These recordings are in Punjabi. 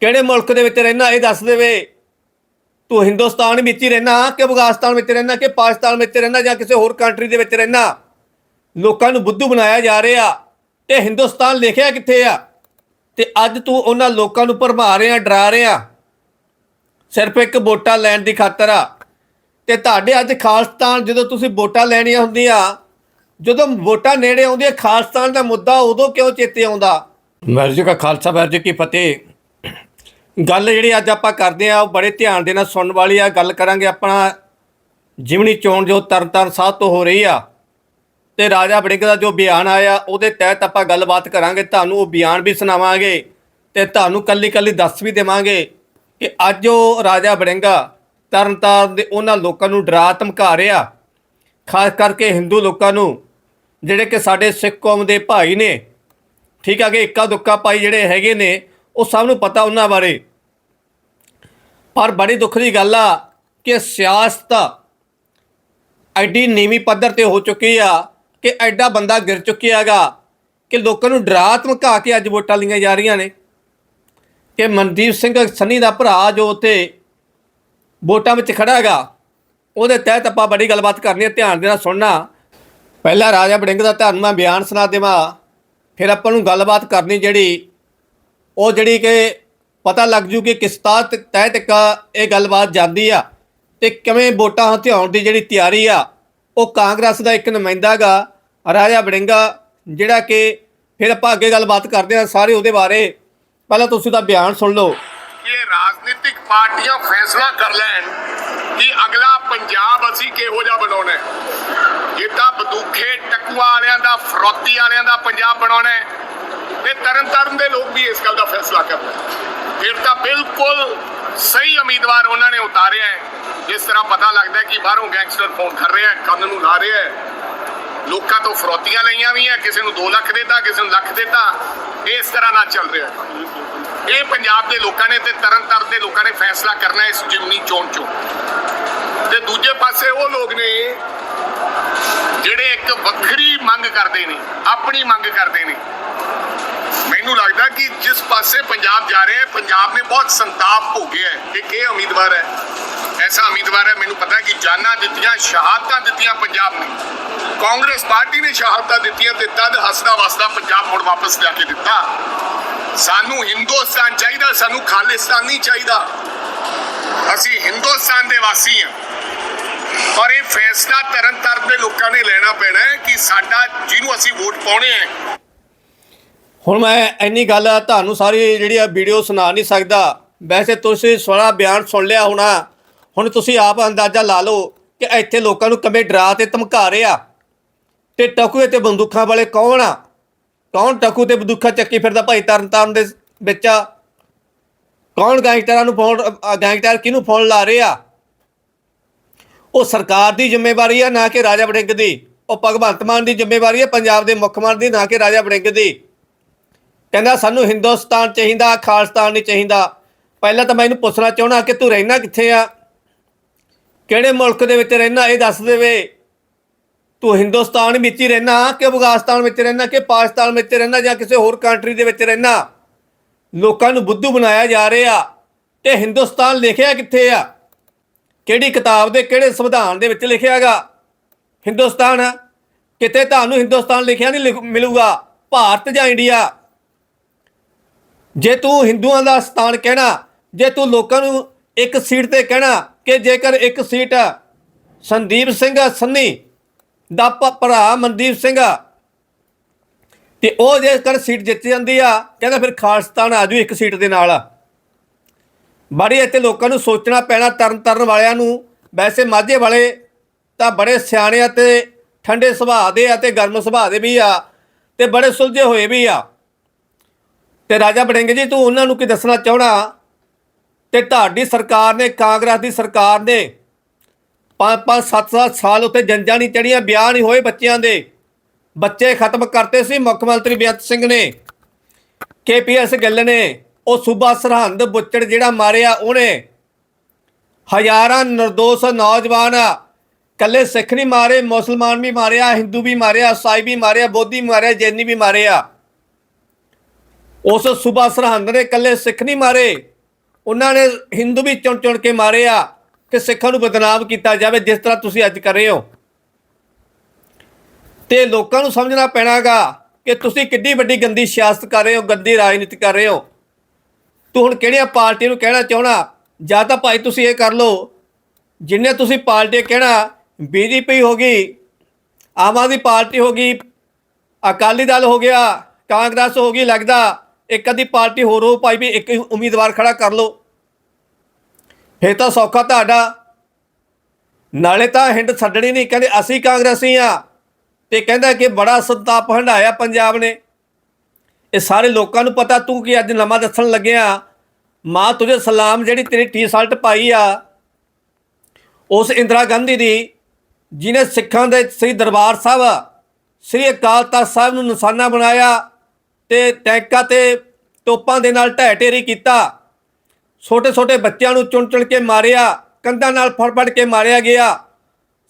ਕਿਹੜੇ ਮੁਲਕ ਦੇ ਵਿੱਚ ਰਹਿਣਾ ਇਹ ਦੱਸ ਦੇਵੇ। ਤੂੰ ਹਿੰਦੁਸਤਾਨ ਵਿੱਚ ਹੀ ਰਹਿਣਾ ਕਿ ਅਫਗਾਨਿਸਤਾਨ ਵਿੱਚ ਰਹਿਣਾ ਕਿ ਪਾਕਿਸਤਾਨ ਵਿੱਚ ਰਹਿਣਾ ਜਾਂ ਕਿਸੇ ਹੋਰ ਕੰਟਰੀ ਦੇ ਵਿੱਚ ਰਹਿਣਾ ਲੋਕਾਂ ਨੂੰ ਬੁੱਧੂ ਬਣਾਇਆ ਜਾ ਰਿਹਾ, ਤੇ ਹਿੰਦੁਸਤਾਨ ਲਿਖਿਆ ਕਿੱਥੇ ਆ? ਤੇ ਅੱਜ ਤੂੰ ਉਹਨਾਂ ਲੋਕਾਂ ਨੂੰ ਭਰਮਾ ਰਿਹਾ, ਡਰਾ ਰਿਹਾ। ਸਿਰਫ ਇੱਕ ਵੋਟਾਂ ਲੈਣ ਦੀ ਖਾਤਰ ਆ। ਤੇ ਤੁਹਾਡੇ ਅੱਜ ਖਾਲਸਤਾਨ, ਜਦੋਂ ਤੁਸੀਂ ਵੋਟਾਂ ਲੈਣੀਆਂ ਹੁੰਦੀਆਂ, ਜਦੋਂ ਵੋਟਾਂ ਨੇੜੇ ਆਉਂਦੀਆਂ, ਖਾਲਸਤਾਨ ਦਾ ਮੁੱਦਾ ਉਦੋਂ ਕਿਉਂ ਚੇਤੇ ਆਉਂਦਾ? ਵਾਹਿਗੁਰੂ ਜੀ ਕਾ ਖਾਲਸਾ, ਵਾਹਿਗੁਰੂ ਕੀ ਫਤਿਹ। ਗੱਲ ਜਿਹੜੀ ਅੱਜ ਆਪਾਂ ਕਰਦੇ ਆ ਉਹ ਬੜੇ ਧਿਆਨ ਦੇ ਨਾਲ ਸੁਣਨ ਵਾਲੀ ਆ, ਗੱਲ ਕਰਾਂਗੇ ਆਪਣਾ ਜਿਮਣੀ ਚੋਣ ਜੋ ਤਰਨਤਾਰਨ ਸਾਹਿਬ ਤੋਂ ਹੋ ਰਹੀ ਆ। ਤੇ ਰਾਜਾ ਵੜਿੰਗ ਦਾ ਜੋ ਬਿਆਨ ਆਇਆ, ਉਹਦੇ ਤਹਿਤ ਆਪਾਂ ਗੱਲਬਾਤ ਕਰਾਂਗੇ, ਤੁਹਾਨੂੰ ਉਹ ਬਿਆਨ ਵੀ ਸੁਣਾਵਾਂਗੇ ਤੇ ਤੁਹਾਨੂੰ ਕੱਲੀ ਕੱਲੀ ਦੱਸ ਵੀ ਦੇਵਾਂਗੇ ਕਿ ਅੱਜ ਉਹ ਰਾਜਾ ਵੜਿੰਗਾ ਤਰਨਤਾਰਨ ਦੇ ਉਹਨਾਂ ਲੋਕਾਂ ਨੂੰ ਡਰਾ ਧਮਕਾ ਰਿਹਾ। ਖਾਸ ਕਰਕੇ ਹਿੰਦੂ ਲੋਕਾਂ ਨੂੰ, ਜਿਹੜੇ ਕਿ ਸਾਡੇ ਸਿੱਖ ਕੌਮ ਦੇ ਭਾਈ ਨੇ, ਠੀਕ ਆ ਕਿ ਇੱਕਾ ਦੁੱਕਾ ਭਾਈ ਜਿਹੜੇ ਹੈਗੇ ਨੇ, ਉਹ ਸਭ ਨੂੰ ਪਤਾ ਉਹਨਾਂ ਬਾਰੇ। ਪਰ ਬੜੀ ਦੁੱਖ ਦੀ ਗੱਲ ਆ ਕਿ ਸਿਆਸਤ ਐਡੀ ਨੀਵੀਂ ਪੱਧਰ ਤੇ ਹੋ ਚੁੱਕੀ ਆ ਕਿ ਐਡਾ ਬੰਦਾ ਗਿਰ ਚੁੱਕਿਆਗਾ ਕਿ ਲੋਕਾਂ ਨੂੰ ਡਰਾ ਧਮਕਾ ਕੇ ਅੱਜ ਵੋਟਾਂ ਲਈਆਂ ਜਾ ਰਹੀਆਂ ਨੇ। ਕਿ ਮਨਦੀਪ ਸਿੰਘ ਸੰਨੀ ਦਾ ਭਰਾ ਜੋ ਉੱਥੇ ਵੋਟਾਂ ਵਿੱਚ ਖੜਾ ਹੈਗਾ, ਉਹਦੇ ਤਹਿਤ ਆਪਾਂ ਬੜੀ ਗੱਲਬਾਤ ਕਰਨੀ ਹੈ ਧਿਆਨ ਦੇ ਨਾਲ ਸੁਣਨਾ। ਪਹਿਲਾਂ ਰਾਜਾ ਬੜਿੰਗ ਦਾ ਤੁਹਾਨੂੰ ਮੈਂ ਬਿਆਨ ਸੁਣਾ ਦੇਵਾਂ, ਫਿਰ ਆਪਾਂ ਨੂੰ ਗੱਲਬਾਤ ਕਰਨੀ ਜਿਹੜੀ, ਉਹ ਜਿਹੜੀ ਕਿ ਪਤਾ ਲੱਗ ਜੂ ਕਿ ਕਿਸ ਤਹਿਤ ਤਹਿਤ ਇੱਕ ਇਹ ਗੱਲਬਾਤ ਜਾਂਦੀ ਆ ਤੇ ਕਿਵੇਂ ਵੋਟਾਂ ਹਥਿਆਉਣ ਦੀ ਜਿਹੜੀ ਤਿਆਰੀ ਆ, ਉਹ ਕਾਂਗਰਸ ਦਾ ਇੱਕ ਨੁਮਾਇੰਦਾ ਗਾ, ਰਾਜਾ ਵੜਿੰਗਾ, ਜਿਹੜਾ ਕਿ ਫਿਰ ਆਪਾਂ ਅੱਗੇ ਗੱਲਬਾਤ ਕਰਦੇ ਹਾਂ ਸਾਰੇ ਉਹਦੇ ਬਾਰੇ। ਪਹਿਲਾਂ ਤੁਸੀਂ ਦਾ ਬਿਆਨ ਸੁਣ ਲਓ। ਇਹ ਰਾਜਨੀਤਿਕ ਪਾਰਟੀਆਂ ਫੈਸਲਾ ਕਰ ਲੈਣ ਕਿ ਅਗਲਾ ਪੰਜਾਬ ਅਸੀਂ ਕਿਹੋ ਜਿਹਾ ਬਣਾਉਣਾ ਜਿੱਦਾਂ ਬਦੂਖੇ ਟਕੂਆ ਵਾਲਿਆਂ ਦਾ, ਫਰੋਤੀ ਵਾਲਿਆਂ ਦਾ ਪੰਜਾਬ ਬਣਾਉਣਾ ਤੇ ਤਰਨ ਦੇ ਲੋਕ ਵੀ ਇਸ ਗੱਲ ਦਾ ਫੈਸਲਾ ਕਰਨਾ ਫਿਰ ਤਾਂ ਬਿਲਕੁਲ ਸਹੀ ਉਮੀਦਵਾਰ ਉਹਨਾਂ ਨੇ ਉਤਾਰਿਆ ਹੈ। ਜਿਸ ਤਰ੍ਹਾਂ ਪਤਾ ਲੱਗਦਾ ਕਿ ਬਾਹਰੋਂ ਗੈਂਗਸਟਰ ਫੋਨ ਕਰ ਰਿਹਾ ਹੈ, ਕੰਨ ਨੂੰ ਲਾ ਰਿਹਾ ਹੈ। ਲੋਕਾਂ ਤੋਂ ਫਰੋਤੀਆਂ ਲਈਆਂ ਵੀ ਹੈ, ਕਿਸੇ ਨੂੰ 2 ਲੱਖ ਦਿੱਤਾ, ਕਿਸੇ ਨੂੰ ਲੱਖ ਦਿੱਤਾ। ਇਸ ਤਰ੍ਹਾਂ ਨਾਲ ਚੱਲ ਰਿਹਾ ਇਹ ਪੰਜਾਬ ਦੇ ਲੋਕਾਂ ਨੇ ਤੇ ਤਰਨਤਾਰਨ ਦੇ ਲੋਕਾਂ ਨੇ ਫੈਸਲਾ ਕਰਨਾ ਇਸ ਜਿਮਨੀ ਚੋਣ ਚੋਂ। ਤੇ ਦੂਜੇ ਪਾਸੇ ਉਹ ਲੋਕ ਨੇ ਜਿਹੜੇ ਇੱਕ ਵੱਖਰੀ ਮੰਗ ਕਰਦੇ ਨੇ, ਆਪਣੀ ਮੰਗ ਕਰਦੇ ਨੇ। ਮੈਨੂੰ ਲੱਗਦਾ ਕਿ ਜਿਸ ਪਾਸੇ ਪੰਜਾਬ ਜਾ ਰਹੇ ਹੈ, ਪੰਜਾਬ ਨੇ ਬਹੁਤ ਸੰਤਾਪ ਭੋਗਿਆ ਹੈ। ਕਿ ਇਹ ਉਮੀਦਵਾਰ ਹੈ। ਐਸਾ ਉਮੀਦਵਾਰ ਹੈ, ਮੈਨੂੰ ਪਤਾ ਕਿ ਜਾਨਾਂ ਦਿੱਤੀਆਂ, ਸ਼ਹਾਦਤਾਂ ਦਿੱਤੀਆਂ ਪੰਜਾਬ ਨੇ। ਕਾਂਗਰਸ ਪਾਰਟੀ ਨੇ ਸ਼ਹਾਦਤਾਂ ਦਿੱਤੀਆਂ ਤੇ ਤਦ ਹੱਸਦਾ ਵਸਦਾ ਪੰਜਾਬ ਮੁੜ ਵਾਪਸ ਲਿਆ ਕੇ ਦਿੱਤਾ। ਸਾਨੂੰ ਹਿੰਦੁਸਤਾਨ ਚਾਹੀਦਾ, ਸਾਨੂੰ ਖਾਲਿਸਤਾਨ ਨਹੀਂ ਚਾਹੀਦਾ। ਅਸੀਂ ਹਿੰਦੁਸਤਾਨ ਦੇ ਵਾਸੀ ਹਾਂ। ਪਰ ਇਹ ਫੈਸਲਾ ਤਰਨ ਤਾਰਨ ਦੇ ਲੋਕਾਂ ਨੇ ਲੈਣਾ ਪੈਣਾ ਹੈ ਕਿ ਸਾਡਾ ਜਿਹਨੂੰ ਅਸੀਂ ਵੋਟ ਪਾਉਣੇ ਹੈ ਹੁਣ ਮੈਂ ਇੰਨੀ ਗੱਲ ਤੁਹਾਨੂੰ ਸਾਰੀ ਜਿਹੜੀ ਆ ਵੀਡੀਓ ਸੁਣਾ ਨਹੀਂ ਸਕਦਾ। ਵੈਸੇ ਤੁਸੀਂ ਸਾਰਾ ਬਿਆਨ ਸੁਣ ਲਿਆ ਹੋਣਾ। ਹੁਣ ਤੁਸੀਂ ਆਪ ਅੰਦਾਜ਼ਾ ਲਾ ਲਓ ਕਿ ਇੱਥੇ ਲੋਕਾਂ ਨੂੰ ਕਿਵੇਂ ਡਰਾ ਤੇ ਧਮਕਾ ਰਿਹਾ। ਤੇ ਟਕੂਏ ਤੇ ਬੰਦੂਕਾਂ ਵਾਲੇ ਕੌਣ ਆ? ਕੌਣ ਟਕੂ ਤੇ ਬੰਦੂਕਾਂ ਚੱਕੀ ਫਿਰਦਾ ਭਾਈ ਤਰਨਤਾਰਨ ਦੇ ਵਿੱਚ ਆ? ਕੌਣ ਗੈਂਗਸਟਰਾਂ ਨੂੰ ਫੋਨ ਅ, ਗੈਂਗਸਟਰ ਕਿਹਨੂੰ ਫੋਨ ਲਾ ਰਹੇ? ਆ ਉਹ ਸਰਕਾਰ ਦੀ ਜ਼ਿੰਮੇਵਾਰੀ ਆ ਨਾ ਕਿ ਰਾਜਾ ਵੜਿੰਗ ਦੀ। ਉਹ ਭਗਵੰਤ ਮਾਨ ਦੀ ਜ਼ਿੰਮੇਵਾਰੀ ਆ ਪੰਜਾਬ ਦੇ ਮੁੱਖ ਮੰਤਰੀ ਦੀ ਨਾ ਕਿ ਰਾਜਾ ਵੜਿੰਗ ਦੀ। ਕਹਿੰਦਾ, ਸਾਨੂੰ ਹਿੰਦੁਸਤਾਨ ਚਾਹੀਦਾ, ਖਾਲਿਸਤਾਨ ਨਹੀਂ ਚਾਹੀਦਾ। ਪਹਿਲਾਂ ਤਾਂ ਮੈਂ ਇਹਨੂੰ ਪੁੱਛਣਾ ਚਾਹਣਾ ਕਿ ਤੂੰ ਰਹਿਣਾ ਕਿੱਥੇ ਆ? ਕਿਹੜੇ ਮੁਲਕ ਦੇ ਵਿੱਚ ਰਹਿਣਾ, ਇਹ ਦੱਸ ਦੇਵੇ। ਤੂੰ ਹਿੰਦੁਸਤਾਨ ਵਿੱਚ ਹੀ ਰਹਿਣਾ, ਕਿ ਅਫਗਾਨਿਸਤਾਨ ਵਿੱਚ ਰਹਿਣਾ, ਕਿ ਪਾਕਿਸਤਾਨ ਵਿੱਚ ਰਹਿਣਾ, ਜਾਂ ਕਿਸੇ ਹੋਰ ਕੰਟਰੀ ਦੇ ਵਿੱਚ ਰਹਿਣਾ? ਲੋਕਾਂ ਨੂੰ ਬੁੱਧੂ ਬਣਾਇਆ ਜਾ ਰਿਹਾ ਤੇ ਹਿੰਦੁਸਤਾਨ ਲਿਖਿਆ ਕਿੱਥੇ ਆ? ਕਿਹੜੀ ਕਿਤਾਬ ਦੇ, ਕਿਹੜੇ ਸੰਵਿਧਾਨ ਦੇ ਵਿੱਚ ਲਿਖਿਆਗਾ ਹਿੰਦੁਸਤਾਨ, ਕਿਤੇ ਤੁਹਾਨੂੰ ਹਿੰਦੁਸਤਾਨ ਲਿਖਿਆ ਨਹੀਂ ਲਿਖ- ਮਿਲੂਗਾ? ਭਾਰਤ ਜਾਂ ਇੰਡੀਆ ਜੇ ਤੂੰ ਹਿੰਦੂਆਂ ਦਾ ਸਥਾਨ ਕਹਿਣਾ ਜੇ ਤੂੰ ਲੋਕਾਂ ਨੂੰ ਇੱਕ ਸੀਟ ਤੇ ਕਹਿਣਾ ਕਿ ਜੇਕਰ ਇੱਕ ਸੀਟ ਸੰਦੀਪ ਸਿੰਘ ਸੰਨੀ ਦਾ ਭਰਾ ਮਨਦੀਪ ਸਿੰਘ ਆ, ਤੇ ਉਹ ਜੇਕਰ ਸੀਟ ਜਿੱਤ ਜਾਂਦੀ ਆ ਕਹਿੰਦਾ ਫਿਰ ਖਾਲਿਸਤਾਨ ਆ ਜੂ ਇੱਕ ਸੀਟ ਦੇ ਨਾਲ। ਆ ਬੜੀ ਇੱਥੇ ਲੋਕਾਂ ਨੂੰ ਸੋਚਣਾ ਪੈਣਾ ਤਰਨ ਤਰਨ ਵਾਲਿਆਂ ਨੂੰ ਵੈਸੇ ਮਾਝੇ ਵਾਲੇ ਤਾਂ ਬੜੇ ਸਿਆਣੇ ਅਤੇ ਠੰਡੇ ਸੁਭਾਅ ਦੇ ਆ ਤੇ ਗਰਮ ਸੁਭਾਅ ਦੇ ਵੀ ਆ ਤੇ ਬੜੇ ਸੁਲਝੇ ਹੋਏ ਵੀ ਆ। ਤੇ ਰਾਜਾ ਬੜਿੰਗ ਜੀ, ਤੂੰ ਉਹਨਾਂ ਨੂੰ ਕੀ ਦੱਸਣਾ ਚਾਹਣਾ? ਤੇ ਤੁਹਾਡੀ ਸਰਕਾਰ ਨੇ, ਕਾਂਗਰਸ ਦੀ ਸਰਕਾਰ ਨੇ ਪੰਜ ਪੰਜ, ਸੱਤ ਸੱਤ ਸਾਲ ਉੱਤੇ ਜੰਜਾਂ ਨਹੀਂ ਚੜੀਆਂ ਵਿਆਹ ਨਹੀਂ ਹੋਏ ਬੱਚਿਆਂ ਦੇ। ਬੱਚੇ ਖਤਮ ਕਰਤੇ ਸੀ, ਮੁੱਖ ਮੰਤਰੀ ਬੇਅੰਤ ਸਿੰਘ ਨੇ। ਕੇਪੀਐਸ ਗਿੱਲ ਨੇ, ਉਹ ਸੂਬਾ ਸਰਹੰਦ ਬੁੱਚੜ ਜਿਹੜਾ ਮਾਰਿਆ ਉਹਨੇ। ਹਜ਼ਾਰਾਂ ਨਿਰਦੋਸ਼ ਨੌਜਵਾਨ ਕੱਲੇ ਸਿੱਖ ਨਹੀਂ ਮਾਰੇ, ਮੁਸਲਮਾਨ ਵੀ ਮਾਰਿਆ, ਹਿੰਦੂ ਵੀ ਮਾਰਿਆ ਈਸਾਈ ਵੀ ਮਾਰਿਆ, ਬੋਧੀ ਵੀ ਮਾਰਿਆ, ਜੈਨੀ ਵੀ ਮਾਰਿਆ। ਉਸ ਸੂਬਾ ਸਰਹੰਦ ਨੇ ਇਕੱਲੇ ਸਿੱਖ ਨਹੀਂ ਮਾਰੇ। ਉਹਨਾਂ ਨੇ ਹਿੰਦੂ ਵੀ ਚੁਣ ਚੁਣ ਕੇ ਮਾਰੇ ਆ ਕਿ ਸਿੱਖਾਂ ਨੂੰ ਬਦਨਾਮ ਕੀਤਾ ਜਾਵੇ ਜਿਸ ਤਰ੍ਹਾਂ ਤੁਸੀਂ ਅੱਜ ਕਰ ਰਹੇ ਹੋ। ਤੇ ਲੋਕਾਂ ਨੂੰ ਸਮਝਣਾ ਪੈਣਾਗਾ ਕਿ ਤੁਸੀਂ ਕਿੱਡੀ ਵੱਡੀ ਗੰਦੀ ਸਿਆਸਤ ਕਰ ਰਹੇ ਹੋ, ਗੰਦੀ ਰਾਜਨੀਤੀ ਕਰ ਰਹੇ ਹੋ। ਤੂੰ ਹੁਣ ਕਿਹੜੀਆਂ ਪਾਰਟੀ ਨੂੰ ਕਹਿਣਾ ਚਾਹਣਾ ਜਾਂ ਤਾਂ ਭਾਈ ਤੁਸੀਂ ਇਹ ਕਰ ਲਓ, ਜਿੰਨੇ ਤੁਸੀਂ ਪਾਰਟੀ ਕਹਿਣਾ, ਬੀਜੇਪੀ ਹੋ ਗਈ, ਆਮ ਆਦਮੀ ਪਾਰਟੀ ਹੋ ਗਈ, ਅਕਾਲੀ ਦਲ ਹੋ ਗਿਆ, ਕਾਂਗਰਸ ਹੋ ਗਈ, ਲੱਗਦਾ ਇੱਕ ਅੱਧੀ ਪਾਰਟੀ ਹੋਰ ਹੋ ਭਾਈ ਵੀ ਇੱਕ ਹੀ ਉਮੀਦਵਾਰ ਖੜਾ ਕਰ ਲਓ। ਫੇਰ ਤਾਂ ਸੌਖਾ ਤੁਹਾਡਾ। ਨਾਲੇ ਤਾਂ ਹਿੰਡ ਛੱਡਣੀ ਨਹੀਂ, ਕਹਿੰਦੇ ਅਸੀਂ ਕਾਂਗਰਸੀ ਆ। ਤੇ ਕਹਿੰਦਾ ਕਿ ਬੜਾ ਸੰਤਾਪ ਹੰਡਾਇਆ ਪੰਜਾਬ ਨੇ। ਇਹ ਸਾਰੇ ਲੋਕਾਂ ਨੂੰ ਪਤਾ, ਤੂੰ ਕਿ ਅੱਜ ਨਵਾਂ ਦੱਸਣ ਲੱਗਿਆ? ਮਾਂ, ਤੁਝੇ ਸਲਾਮ ਜਿਹੜੀ ਤੇਰੀ ਟੀ-ਸ਼ਰਟ ਪਾਈ ਆ, ਉਸ ਇੰਦਰਾ ਗਾਂਧੀ ਦੀ ਜਿਨੇ ਸਿੱਖਾਂ ਦੇ ਸ੍ਰੀ ਦਰਬਾਰ ਸਾਹਿਬ, ਸ੍ਰੀ ਅਕਾਲ ਤਖਤ ਸਾਹਿਬ ਨੂੰ ਨਿਸ਼ਾਨਾ ਬਣਾਇਆ। ਤੇ ਟੈਂਕਾਂ ਤੇ ਤੋਪਾਂ ਦੇ ਨਾਲ ਢਹਿ ਢੇਰੀ ਕੀਤਾ। ਛੋਟੇ ਛੋਟੇ ਬੱਚਿਆਂ ਨੂੰ ਚੁਣ ਚੁਣ ਕੇ ਮਾਰਿਆ, ਕੰਧਾਂ ਨਾਲ ਫੜ ਫੜ ਕੇ ਮਾਰਿਆ ਗਿਆ।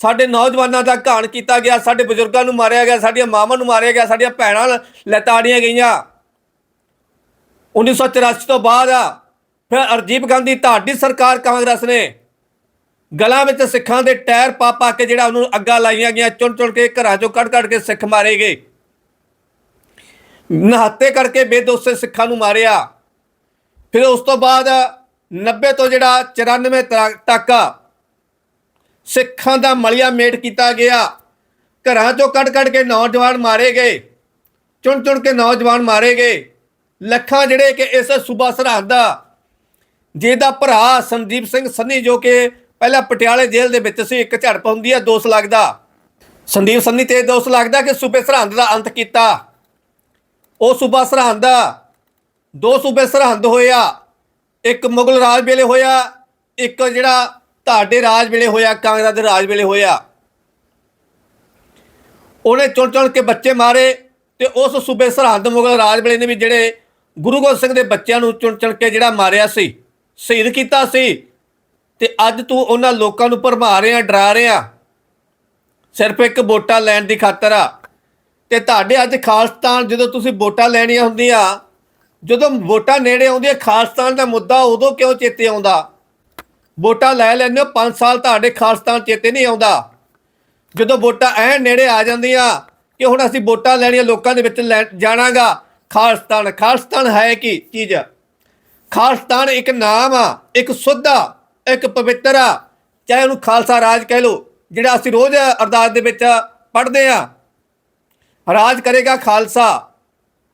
ਸਾਡੇ ਨੌਜਵਾਨਾਂ ਦਾ ਘਾਣ ਕੀਤਾ ਗਿਆ, ਸਾਡੇ ਬਜ਼ੁਰਗਾਂ ਨੂੰ ਮਾਰਿਆ ਗਿਆ, ਸਾਡੀਆਂ ਮਾਵਾਂ ਨੂੰ ਮਾਰਿਆ ਗਿਆ, ਸਾਡੀਆਂ ਭੈਣਾਂ ਲਤਾੜੀਆਂ ਗਈਆਂ। 1984 ਤੋਂ ਬਾਅਦ ਫਿਰ ਅਰਜੀਬ ਗਾਂਧੀ ਤੁਹਾਡੀ ਸਰਕਾਰ ਕਾਂਗਰਸ ਨੇ ਗਲਾਂ ਵਿੱਚ ਸਿੱਖਾਂ ਦੇ ਟਾਇਰ ਪਾ ਪਾ ਕੇ ਜਿਹੜਾ ਉਹਨੂੰ ਅੱਗਾ ਲਾਈਆਂ ਗਈਆਂ, ਚੁਣ ਚੁਣ ਕੇ ਘਰਾਂ ਚੋਂ ਕੱਢ ਕੱਢ ਕੇ ਸਿੱਖ ਮਾਰੇ ਗਏ। ਨਹਾਤੇ ਕਰਕੇ ਬੇਦੋਸੇ ਸਿੱਖਾਂ ਨੂੰ ਮਾਰਿਆ। ਫਿਰ ਉਸ ਤੋਂ ਬਾਅਦ 90 ਤੋਂ ਜਿਹੜਾ 94 ਤੱਕ- ਤੱਕ ਸਿੱਖਾਂ ਦਾ ਮਲਿਆ ਮੇਟ ਕੀਤਾ ਗਿਆ। ਘਰਾਂ ਚੋਂ ਕੱਢ ਕੱਢ ਕੇ ਨੌਜਵਾਨ ਮਾਰੇ ਗਏ। ਚੁਣ ਚੁਣ ਕੇ ਨੌਜਵਾਨ ਮਾਰੇ ਗਏ। ਲੱਖਾਂ ਜਿਹੜੇ ਕਿ ਇਸ ਸੂਬਾ ਸਰਹੰਦ ਦਾ ਜਿਹਦਾ ਭਰਾ ਸੰਦੀਪ ਸਿੰਘ ਸੰਨੀ ਜੋ ਕਿ ਪਹਿਲਾਂ ਪਟਿਆਲੇ ਜੇਲ੍ਹ ਦੇ ਵਿੱਚ ਸੀ, ਇੱਕ ਝੜਪ ਹੁੰਦੀ ਹੈ ਦੋਸ਼ ਲੱਗਦਾ। ਸੰਦੀਪ ਸੰਨੀ ਤੇ ਦੋਸ਼ ਲੱਗਦਾ ਕਿ ਸੂਬੇ ਸਰਹੰਦ ਦਾ ਅੰਤ ਕੀਤਾ। ਉਹ ਸੂਬਾ ਸਰਹੰਦ ਦਾ ਦੋ ਸੂਬੇ ਸਰਹੰਦ ਹੋਇਆ ਇੱਕ ਮੁਗਲ ਰਾਜ ਵੇਲੇ ਹੋਇਆ, ਇੱਕ ਜਿਹੜਾ ਤੁਹਾਡੇ ਰਾਜ ਵੇਲੇ ਹੋਇਆ, ਕਾਂਗਰਸ ਦੇ ਰਾਜ ਵੇਲੇ ਹੋਇਆ। ਉਹਨੇ ਚੁਣ ਚੁਣ ਕੇ ਬੱਚੇ ਮਾਰੇ ਤੇ ਉਸ ਸੂਬੇ ਸਰਹੰਦ ਮੁਗਲ ਰਾਜ ਵੇਲੇ ਨੇ ਵੀ ਜਿਹੜੇ ਗੁਰੂ ਗੋਬਿੰਦ ਸਿੰਘ ਦੇ ਬੱਚਿਆਂ ਨੂੰ ਚੁਣ ਚੁਣ ਕੇ ਜਿਹੜਾ ਮਾਰਿਆ ਸੀ, ਸ਼ਹੀਦ ਕੀਤਾ ਸੀ। ਤੇ ਅੱਜ ਤੂੰ ਉਹਨਾਂ ਲੋਕਾਂ ਨੂੰ ਭਰਮਾ ਰਿਹਾ, ਡਰਾ ਰਿਹਾ। ਸਿਰਫ ਇੱਕ ਵੋਟਾਂ ਲੈਣ ਦੀ ਖਾਤਰ ਆ। ਤੇ ਤੁਹਾਡੇ ਅੱਜ ਖਾਲਸਤਾਨ ਜਦੋਂ ਤੁਸੀਂ ਵੋਟਾਂ ਲੈਣੀਆਂ ਹੁੰਦੀਆਂ, ਜਦੋਂ ਵੋਟਾਂ ਨੇੜੇ ਆਉਂਦੀਆਂ, ਖਾਲਸਤਾਨ ਦਾ ਮੁੱਦਾ ਉਦੋਂ ਕਿਉਂ ਚੇਤੇ ਆਉਂਦਾ? ਵੋਟਾਂ ਲੈ ਲੈਂਦੇ ਹੋ 5 ਸਾਲ ਤੁਹਾਡੇ ਖਾਲਸਤਾਨ ਚੇਤੇ ਨਹੀਂ ਆਉਂਦਾ। ਜਦੋਂ ਵੋਟਾਂ ਐ ਨੇੜੇ ਆ ਜਾਂਦੀਆਂ ਕਿ ਹੁਣ ਅਸੀਂ ਵੋਟਾਂ ਲੈਣੀਆਂ ਲੋਕਾਂ ਦੇ ਵਿੱਚ ਲੈ- ਜਾਣਾਗਾ, ਖਾਲਸਤਾਨ ਖਾਲਸਤਾਨ ਹੈ ਕੀ ਚੀਜ਼? ਖਾਲਸਤਾਨ ਇੱਕ ਨਾਮ ਆ, ਇੱਕ ਸੁੱਧਾ ਇੱਕ ਪਵਿੱਤਰ ਆ। ਚਾਹੇ ਉਹਨੂੰ ਖਾਲਸਾ ਰਾਜ ਕਹਿ ਲੋ ਜਿਹੜਾ ਅਸੀਂ ਰੋਜ਼ ਅਰਦਾਸ ਦੇ ਵਿੱਚ ਪੜ੍ਹਦੇ ਆ। ਰਾਜ ਕਰੇਗਾ ਖਾਲਸਾ।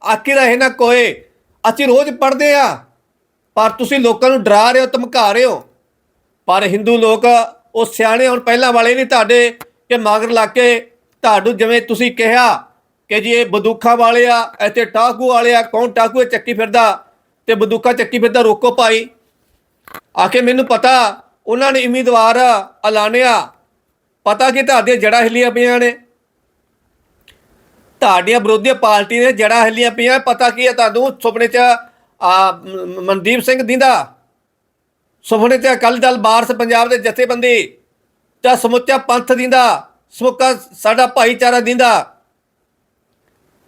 ਆਖੀ ਰਹੇ ਨਾ ਕੋਏ, ਅਸੀਂ ਰੋਜ਼ ਪੜ੍ਹਦੇ ਆ ਪਰ ਤੁਸੀਂ ਲੋਕਾਂ ਨੂੰ ਡਰਾ ਰਹੇ ਹੋ, ਧਮਕਾ ਰਹੇ ਹੋ। ਪਰ ਹਿੰਦੂ ਲੋਕ ਉਹ ਸਿਆਣੇ ਹੁਣ ਪਹਿਲਾਂ ਵਾਲੇ ਨਹੀਂ ਤੁਹਾਡੇ ਕਿ ਮਗਰ ਲਾ ਕੇ ਤੁਹਾਨੂੰ ਜਿਵੇਂ ਤੁਸੀਂ ਕਿਹਾ ਕਿ ਜੀ ਇਹ ਬੰਦੂਕਾਂ ਵਾਲੇ ਆ, ਇੱਥੇ ਟਾਕੂ ਵਾਲੇ ਆ, ਕੌਣ ਟਾਕੂ ਇਹ ਚੱਕੀ ਫਿਰਦਾ ਤੇ ਬੰਦੂਖਾਂ ਚੱਕੀ ਫਿਰਦਾ, ਰੋਕੋ ਭਾਈ। ਆਖੇ ਮੈਨੂੰ ਪਤਾ, ਉਹਨਾਂ ਨੇ ਉਮੀਦਵਾਰ ਐਲਾਨਿਆ। ਪਤਾ ਕਿ ਤੁਹਾਡੀਆਂ ਜੜ੍ਹਾਂ ਹਿੱਲੀਆਂ ਪਈਆਂ ਨੇ। ਤੁਹਾਡੀਆਂ ਵਿਰੋਧੀ ਪਾਰਟੀ ਨੇ ਜੜ੍ਹਾਂ ਹਿੱਲੀਆਂ ਪਈਆਂ, ਪਤਾ ਕੀ ਹੈ ਤੁਹਾਨੂੰ? ਸੁਪਨੇ 'ਚ ਮਨਦੀਪ ਸਿੰਘ ਦਿੰਦਾ। ਸੁਪਨੇ 'ਚ ਅਕਾਲੀ ਦਲ ਬਾਰਸ ਪੰਜਾਬ ਦੇ ਜਥੇਬੰਦੀ, ਤੇ ਸਮੁੱਚਾ ਪੰਥ ਦਿੰਦਾ, ਸਮੁੱਚਾ ਸਾਡਾ ਭਾਈਚਾਰਾ ਦਿੰਦਾ।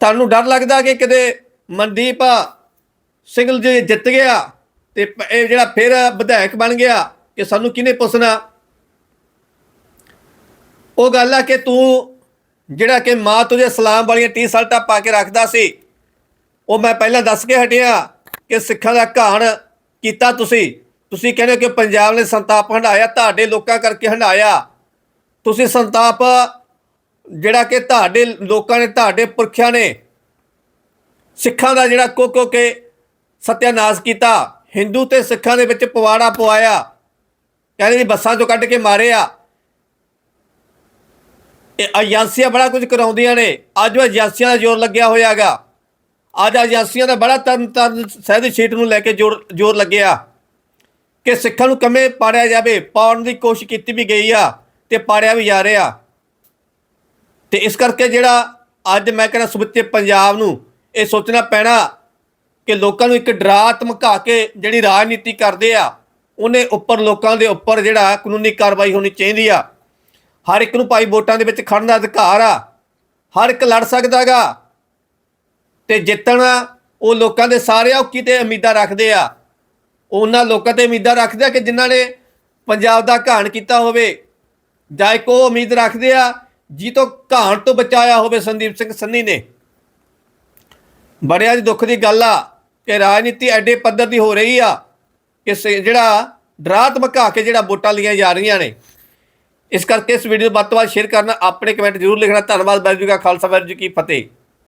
ਤੁਹਾਨੂੰ ਡਰ ਲੱਗਦਾ ਕਿ ਕਿਤੇ ਮਨਦੀਪ ਸਿੰਘ ਜੇ ਜਿੱਤ ਗਿਆ ਤੇ ਇਹ ਜਿਹੜਾ ਫਿਰ ਵਿਧਾਇਕ ਬਣ ਗਿਆ ਕਿ ਸਾਨੂੰ ਕਿਹਨੇ ਪੁੱਛਣਾ? ਉਹ ਗੱਲ ਆ ਕਿ ਤੂੰ ਜਿਹੜਾ ਕਿ ਮਾਂ ਤੁਝੇ ਸਲਾਮ ਵਾਲੀਆਂ ਟੀ-ਸ਼ਰਟਾਂ ਪਾ ਕੇ ਰੱਖਦਾ ਸੀ, ਉਹ ਮੈਂ ਪਹਿਲਾਂ ਦੱਸ ਕੇ ਹਟਿਆ ਕਿ ਸਿੱਖਾਂ ਦਾ ਘਾਣ ਕੀਤਾ ਤੁਸੀਂ। ਤੁਸੀਂ ਕਹਿੰਦੇ ਹੋ ਕਿ ਪੰਜਾਬ ਨੇ ਸੰਤਾਪ ਹੰਡਾਇਆ ਤੁਹਾਡੇ ਲੋਕਾਂ ਕਰਕੇ ਹੰਡਾਇਆ ਤੁਸੀਂ ਸੰਤਾਪ ਜਿਹੜਾ ਕਿ ਤੁਹਾਡੇ ਲੋਕਾਂ ਨੇ, ਤੁਹਾਡੇ ਪੁਰਖਿਆਂ ਨੇ ਸਿੱਖਾਂ ਦਾ ਜਿਹੜਾ ਕੋ ਕੋ ਕੇ ਸਤਿਆਨਾਸ਼ ਕੀਤਾ। ਹਿੰਦੂ ਤੇ ਸਿੱਖਾਂ ਦੇ ਵਿੱਚ ਪਵਾੜਾ ਪਵਾਇਆ। ਕਹਿੰਦੇ ਵੀ ਬੱਸਾਂ ਚੋਂ ਕੱਢ ਕੇ ਮਾਰੇ ਆ ਇਹ ਏਜੰਸੀਆਂ ਬੜਾ ਕੁਝ ਕਰਾਉਂਦੀਆਂ ਨੇ। ਅੱਜ ਉਹ ਏਜੰਸੀਆਂ ਦਾ ਜ਼ੋਰ ਲੱਗਿਆ ਹੋਇਆਗਾ। ਅੱਜ ਏਜੰਸੀਆਂ ਦਾ ਬੜਾ ਤਰਨ ਤਰਨ ਸਹਿਦ ਸ਼ੀਟ ਨੂੰ ਲੈ ਕੇ ਜ਼ੋਰ ਜ਼ੋਰ ਲੱਗਿਆ। ਕਿ ਸਿੱਖਾਂ ਨੂੰ ਕਮੇ ਪਾੜਿਆ ਜਾਵੇ, ਪਾਉਣ ਦੀ ਕੋਸ਼ਿਸ਼ ਕੀਤੀ ਵੀ ਗਈ ਆ ਤੇ ਪਾੜਿਆ ਵੀ ਜਾ ਰਿਹਾ। ਤੇ ਇਸ ਕਰਕੇ ਜਿਹੜਾ ਅੱਜ ਮੈਂ ਕਹਿੰਦਾ ਸਮੁੱਚੇ ਪੰਜਾਬ ਨੂੰ ਇਹ ਸੋਚਣਾ ਪੈਣਾ ਕਿ ਲੋਕਾਂ ਨੂੰ ਇੱਕ ਡਰਾ ਧਮਕਾ ਕੇ ਜਿਹੜੀ ਰਾਜਨੀਤੀ ਕਰਦੇ ਆ, ਉਹਨੇ ਉੱਪਰ ਲੋਕਾਂ ਦੇ ਉੱਪਰ ਜਿਹੜਾ ਕਾਨੂੰਨੀ ਕਾਰਵਾਈ ਹੋਣੀ ਚਾਹੀਦੀ ਆ। ਹਰ ਇੱਕ ਨੂੰ ਭਾਈ ਵੋਟਾਂ ਦੇ ਵਿੱਚ ਖੜਨ ਦਾ ਅਧਿਕਾਰ ਆ। ਹਰ ਇੱਕ ਲੜ ਸਕਦਾਗਾ ਤੇ ਜਿੱਤਣਾ ਉਹ ਲੋਕਾਂ ਦੇ ਸਾਰੇ ਉਹ ਕਿਤੇ ਉਮੀਦਾਂ ਰੱਖਦੇ ਆ। ਉਹਨਾਂ ਲੋਕਾਂ ਤੇ ਉਮੀਦਾਂ ਰੱਖਦੇ ਆ ਕਿ ਜਿਨ੍ਹਾਂ ਨੇ ਪੰਜਾਬ ਦਾ ਘਾਣ ਕੀਤਾ ਹੋਵੇ, ਜਾਂ ਇੱਕ ਉਹ ਉਮੀਦ ਰੱਖਦੇ ਆ, ਜੀ ਤੋਂ ਘਾਣ ਤੋਂ ਬਚਾਇਆ ਹੋਵੇ ਸੰਦੀਪ ਸਿੰਘ ਸੰਨੀ ਨੇ। ਬੜਿਆ ਦੀ ਦੁੱਖ ਦੀ ਗੱਲ ਆ ਕਿ ਰਾਜਨੀਤੀ ਐਡੇ ਪੱਧਰ ਦੀ ਹੋ ਰਹੀ ਆ ਕਿ ਸ- ਜਿਹੜਾ ਡਰਾ ਧਮਕਾ ਕੇ ਜਿਹੜਾ ਵੋਟਾਂ ਲਈਆਂ ਜਾ ਰਹੀਆਂ ਨੇ। ਇਸ ਕਰਕੇ ਇਸ ਵੀਡੀਓ ਨੂੰ ਵੱਧ ਤੋਂ ਵੱਧ ਸ਼ੇਅਰ ਕਰਨਾ, ਆਪਣੇ ਕਮੈਂਟ ਜ਼ਰੂਰ ਲਿਖਣਾ। ਧੰਨਵਾਦ, ਵਾਹਿਗੁਰੂ ਜੀ ਕਾ ਖਾਲਸਾ, ਵਾਹਿਗੁਰੂ ਜੀ ਕੀ ਫਤਿਹ।